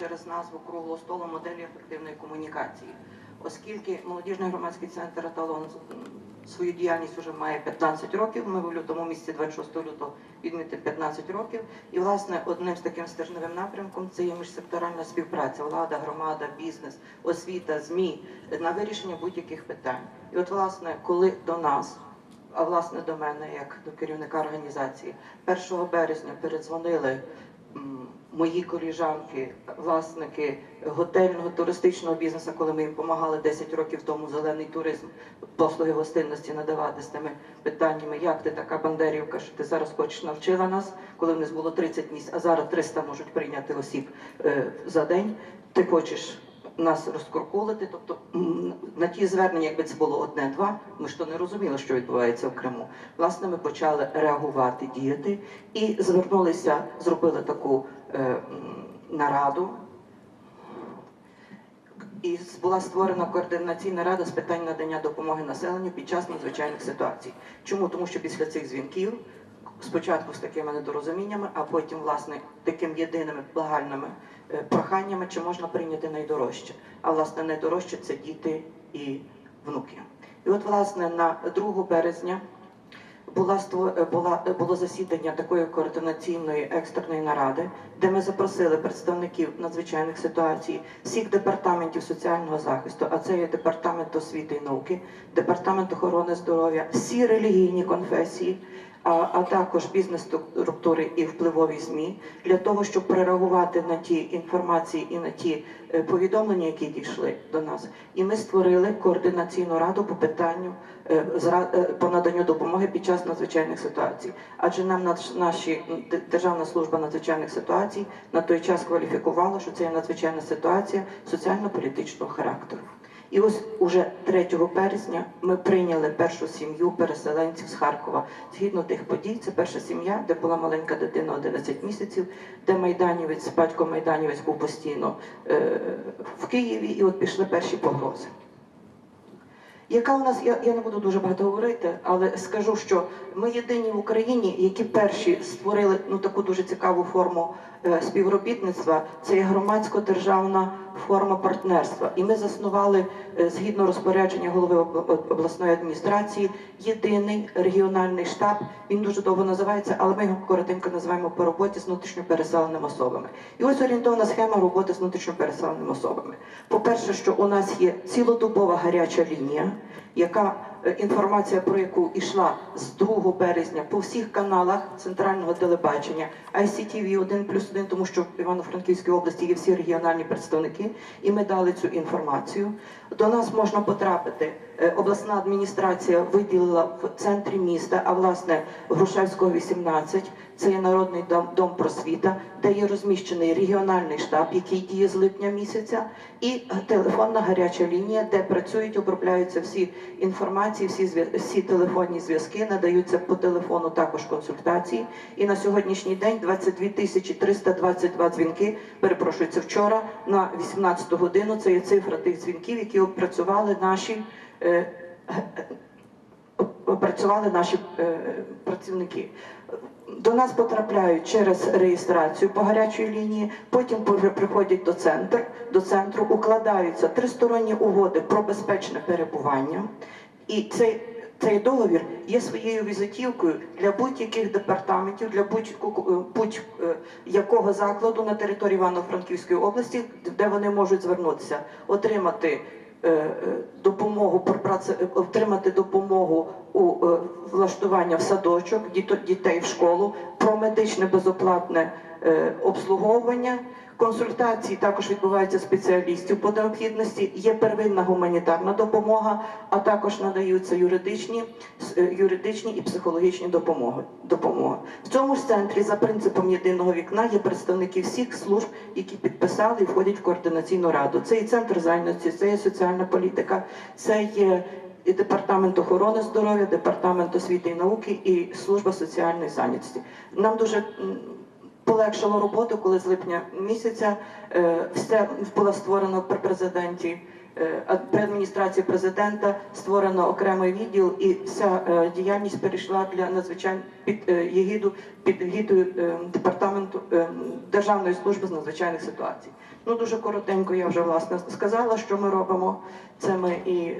через назву круглого столу моделі ефективної комунікації. Оскільки молодіжний громадський центр Еталон м, свою діяльність вже має 15 років, ми в лютому місяці 26 лютого відмітили 15 років. І власне одним з таким стержневим напрямком це є міжсекторальна співпраця, влада, громада, бізнес, освіта, змі на вирішення будь-яких питань. І от, власне, коли до нас а власне до мене, як до керівника організації, 1 березня передзвонили мої коліжанки, власники готельного туристичного бізнесу, коли ми їм допомагали 10 років тому зелений туризм, послуги гостинності надавати з тими питаннями, як ти така бандерівка, що ти зараз хочеш навчила нас, коли в нас було 30 місць, а зараз 300 можуть прийняти осіб е, за день. Ти хочеш нас розкуркулити. Тобто на ті звернення, якби це було одне-два, ми ж то не розуміли, що відбувається в Криму. Власне, ми почали реагувати, діяти і звернулися, зробили таку нараду. І була створена координаційна рада з питань надання допомоги населенню під час надзвичайних ситуацій. Чому? Тому що після цих дзвінків, спочатку з такими недорозуміннями, а потім, власне, таким єдиними благальними е, проханнями, чи можна прийняти найдорожче. А власне найдорожче це діти і внуки. І от, власне, на 2 березня була е, була е, було засідання такої координаційної екстреної наради, де ми запросили представників надзвичайних ситуацій всіх департаментів соціального захисту, а це є департамент освіти і науки, департамент охорони здоров'я, всі релігійні конфесії. А, а також бізнес-структури і впливові ЗМІ для того, щоб прореагувати на ті інформації і на ті е, повідомлення, які дійшли до нас. І ми створили координаційну раду по питанню е, е, по наданню допомоги під час надзвичайних ситуацій. Адже нам наш- наші Державна служба надзвичайних ситуацій на той час кваліфікувала, що це є надзвичайна ситуація соціально-політичного характеру. І ось уже 3 березня ми прийняли першу сім'ю переселенців з Харкова. Згідно тих подій, це перша сім'я, де була маленька дитина 11 місяців, де майданівець, батько майданівець був постійно е, в Києві, і от пішли перші погрози. Яка у нас, я, я не буду дуже багато говорити, але скажу, що ми єдині в Україні, які перші створили ну таку дуже цікаву форму співробітництва. Це є громадсько-державна форма партнерства. І ми заснували е, згідно розпорядження голови об- об- обласної адміністрації єдиний регіональний штаб. Він дуже довго називається, але ми його коротенько називаємо по роботі з внутрішньо переселеними особами. І ось орієнтовна схема роботи з внутрішньо переселеними особами. По-перше, що у нас є цілодобова гаряча лінія, яка е, інформація про яку йшла з 2 березня по всіх каналах центрального телебачення, ICTV 1 плюс 1, тому що в Івано-Франківській області є всі регіональні представники, і ми дали цю інформацію. До нас можна потрапити. Е, Обласна адміністрація виділила в центрі міста, а власне Грушевського 18, це є народний дом, дом просвіта, де є розміщений регіональний штаб, який діє з липня місяця, і телефонна гаряча лінія, де працюють, обробляються всі інформації, всі всі телефонні зв'язки, надаються по телефону також консультації. І на сьогоднішній день 22 тисячі 322 дзвінки. Перепрошую, це вчора на 18 годину. Це є цифра тих дзвінків, які опрацювали наші. е, опрацювали наші е, працівники. До нас потрапляють через реєстрацію по гарячій лінії, потім приходять до центру, до центру, укладаються тристоронні угоди про безпечне перебування. І цей, цей договір є своєю візитівкою для будь-яких департаментів, для будь-якого будь-якого закладу на території Івано-Франківської області, де вони можуть звернутися, отримати е, е, допомогу про праце- е, отримати допомогу у е, влаштування в садочок, дітей в школу, про медичне безоплатне е, обслуговування. Консультації також відбуваються спеціалістів по необхідності. Є первинна гуманітарна допомога, а також надаються юридичні, е, юридичні і психологічні допомоги. допомоги. В цьому ж центрі за принципом єдиного вікна є представники всіх служб, які підписали і входять в координаційну раду. Це і центр зайнятості, це і соціальна політика, це є і департамент охорони здоров'я, департамент освіти і науки і служба соціальної зайнятості. Нам дуже полегшило роботу, коли з липня місяця е, все було створено при президенті е, при адміністрації президента створено окремий відділ, і вся е, діяльність перейшла для надзвичайно під єгиду під егідою е, департаменту Державної служби з надзвичайних ситуацій. Ну дуже коротенько я вже власне сказала, що ми робимо. Це ми і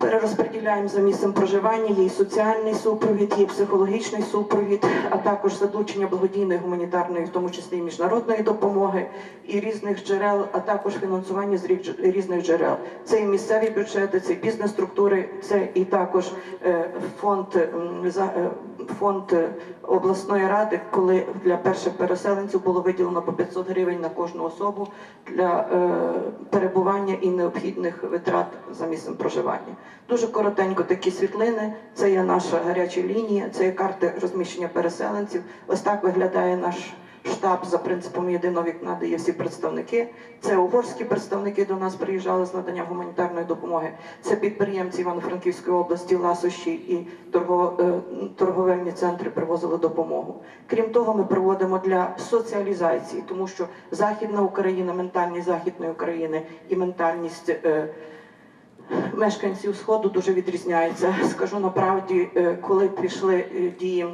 перерозподіляємо за місцем проживання, і соціальний супровід, є психологічний супровід, а також залучення благодійної гуманітарної, в тому числі і міжнародної допомоги, і різних джерел, а також фінансування з різ- різних джерел. Це і місцеві бюджети, це і бізнес-структури, це і також е, фонд е, фонд е, обласної ради, коли для перших переселенців було виділено по 500 гривень на кожну особу для е, перебування і необхідних витрат за місцем проживання. Дуже коротенько такі світлини. Це є наша гаряча лінія, це є карти розміщення переселенців. Ось так виглядає наш штаб за принципом єдиного вікна, де є всі представники. Це угорські представники до нас приїжджали з наданням гуманітарної допомоги. Це підприємці Івано-Франківської області, ласощі і е, торговельні центри привозили допомогу. Крім того, ми проводимо для соціалізації, тому що Західна Україна, ментальність Західної України і ментальність. е, Мешканців сходу дуже відрізняється. Скажу на правді, е, коли пішли дії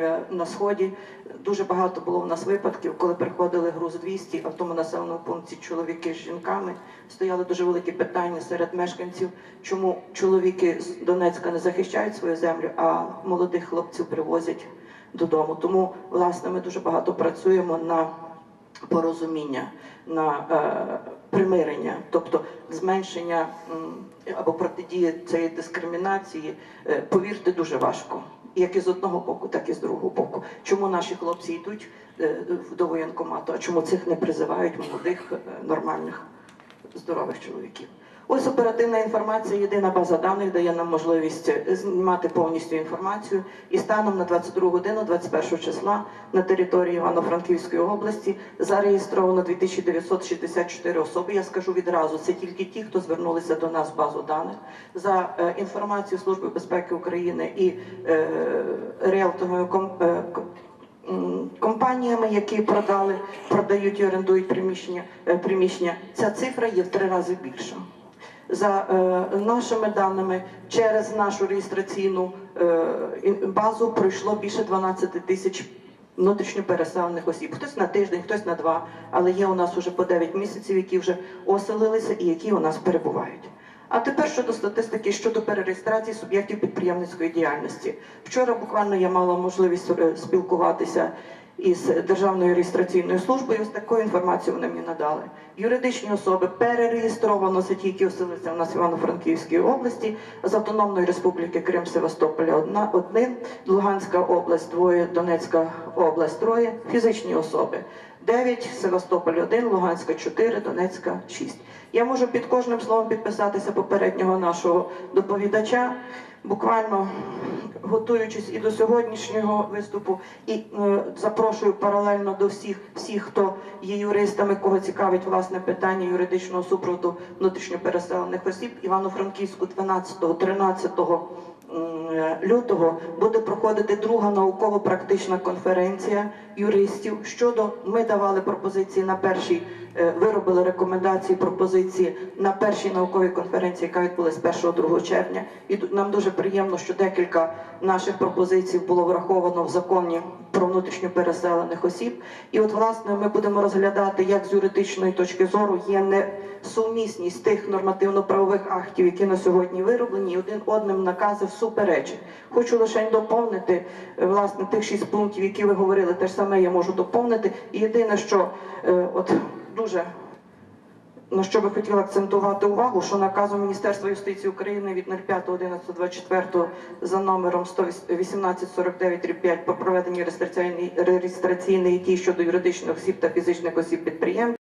е, на сході, дуже багато було в нас випадків, коли приходили груз 200, а в тому населеному пункті чоловіки з жінками стояли дуже великі питання серед мешканців, чому чоловіки з Донецька не захищають свою землю, а молодих хлопців привозять додому. Тому власне ми дуже багато працюємо на порозуміння, на е, примирення, тобто зменшення або протидія цієї дискримінації, е, повірте, дуже важко. Як і з одного боку, так і з другого боку. Чому наші хлопці йдуть е, до воєнкомату, а чому цих не призивають молодих, е, нормальних, здорових чоловіків? Ось оперативна інформація, єдина база даних дає нам можливість е, знімати повністю інформацію. І станом на 22 годину, 21 числа, на території Івано-Франківської області зареєстровано 2964 особи. Я скажу відразу, це тільки ті, хто звернулися до нас в базу даних. За е, інформацією Служби безпеки України і е, ком- е, компаніями, які продали, продають і орендують приміщення, е, приміщення, ця цифра є в три рази більша. За е, нашими даними, через нашу реєстраційну е, базу пройшло більше 12 тисяч внутрішньо переселених осіб. Хтось на тиждень, хтось на два, але є у нас уже по 9 місяців, які вже оселилися і які у нас перебувають. А тепер щодо статистики щодо перереєстрації суб'єктів підприємницької діяльності. Вчора буквально я мала можливість е, спілкуватися із Державною реєстраційною службою. Ось таку інформацію вони мені надали. Юридичні особи перереєстровано це ті, які оселилися в нас в Івано-Франківській області, з Автономної Республіки Крим Севастополя одна один, Луганська область двоє, Донецька область троє, фізичні особи. 9, Севастополь 1, Луганська 4, Донецька 6. Я можу під кожним словом підписатися попереднього нашого доповідача, буквально готуючись і до сьогоднішнього виступу, і е, запрошую паралельно до всіх, всіх, хто є юристами, кого цікавить власне питання юридичного супроводу внутрішньопереселених осіб, Івано-Франківську 12-13 лютого буде проходити друга науково-практична конференція юристів щодо ми давали пропозиції на першій, виробили рекомендації пропозиції на першій науковій конференції, яка відбулась 1-2 червня. І нам дуже приємно, що декілька наших пропозицій було враховано в законі про внутрішньо переселених осіб. І от власне ми будемо розглядати, як з юридичної точки зору є несумісність тих нормативно-правових актів, які на сьогодні вироблені, і один одним накази всуперечать. Хочу лише доповнити е, власне тих шість пунктів, які ви говорили, те ж саме я можу доповнити. І єдине, що е, от дуже на що би хотіла акцентувати увагу, що наказом Міністерства юстиції України від 05.11.24 за номером 11849 про проведення реєстраційної дій щодо юридичних осіб та фізичних осіб підприємців